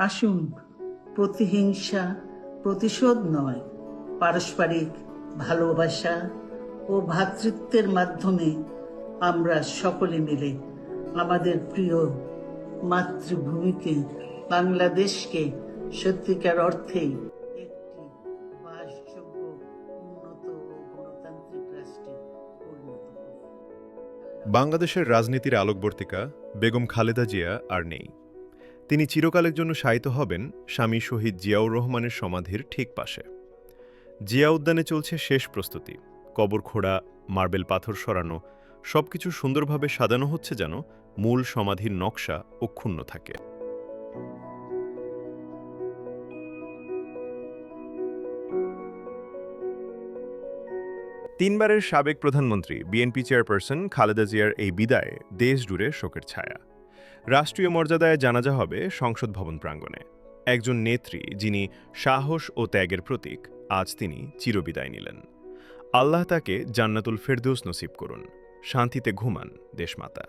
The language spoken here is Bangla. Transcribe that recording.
আসুন, প্রতিহিংসা, প্রতিশোধ নয়, পারস্পরিক ভালোবাসা ও ভ্রাতৃত্বের মাধ্যমে আমরা সকলে মিলে আমাদের প্রিয় মাতৃভূমিকে, বাংলাদেশকে সত্যিকার অর্থেই একটি বাংলাদেশের রাজনীতির আলোকবর্তিকা বেগম খালেদা জিয়া আর নেই। তিনি চিরকালের জন্য শায়িত হবেন স্বামী শহীদ জিয়াউর রহমানের সমাধির ঠিক পাশে। জিয়া উদ্যানে চলছে শেষ প্রস্তুতি। কবর খোড়া মার্বেল পাথর সরানো, সবকিছু সুন্দরভাবে সাজানো হচ্ছে যেন মূল সমাধির নকশা অক্ষুণ্ণ থাকে। তিনবারের সাবেক প্রধানমন্ত্রী, বিএনপি চেয়ারপারসন খালেদা জিয়ার এই বিদায় দেশ জুড়ে শোকের ছায়া। রাষ্ট্রীয় মর্যাদায় জানাজা হবে সংসদ ভবন প্রাঙ্গণে। একজন নেত্রী, যিনি সাহস ও ত্যাগের প্রতীক, আজ তিনি চিরবিদায় নিলেন। আল্লাহ তাকে জান্নাতুল ফেরদৌস নসিব করুন। শান্তিতে ঘুমান দেশমাতা।